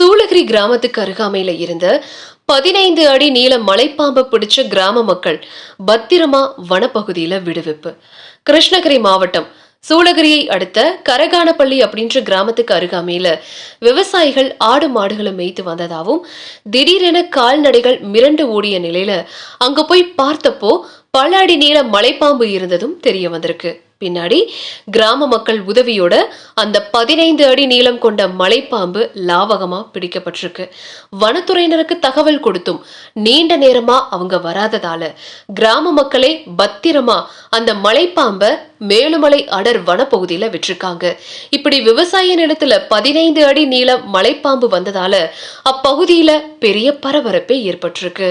சூளகிரி கிராமத்துக்கு அருகாமையில இருந்த பதினைந்து அடி நீள மலைப்பாம்பை பிடிச்ச கிராம மக்கள் பத்திரமா வனப்பகுதியில விடுவிப்பு. கிருஷ்ணகிரி மாவட்டம் சூளகிரியை அடுத்த கரகானப்பள்ளி அப்படின்ற கிராமத்துக்கு அருகாமையில விவசாயிகள் ஆடு மாடுகளை மேய்த்து வந்ததாகவும் திடீரென கால்நடைகள் மிரண்டு ஓடிய நிலையில அங்க போய் பார்த்தப்போ பல அடி நீள மலைப்பாம்பு இருந்ததும் தெரிய வந்திருக்கு. பின்னாடி கிராம மக்கள் உதவியோட அந்த பதினைந்து அடி நீளம் கொண்ட மலைப்பாம்பு லாவகமா பிடிக்கப்பட்டிருக்கு. வனத்துறையினருக்கு தகவல் கொடுத்தும் நீண்ட நேரமா அவங்க வராததால கிராம மக்களே பத்திரமா அந்த மலைப்பாம்பை மேலுமலை அடர் வனப்பகுதியில விட்டிருக்காங்க. இப்படி விவசாய நிலத்துல பதினைந்து அடி நீளம் மலைப்பாம்பு வந்ததால அப்பகுதியில பெரிய பரபரப்பே ஏற்பட்டிருக்கு.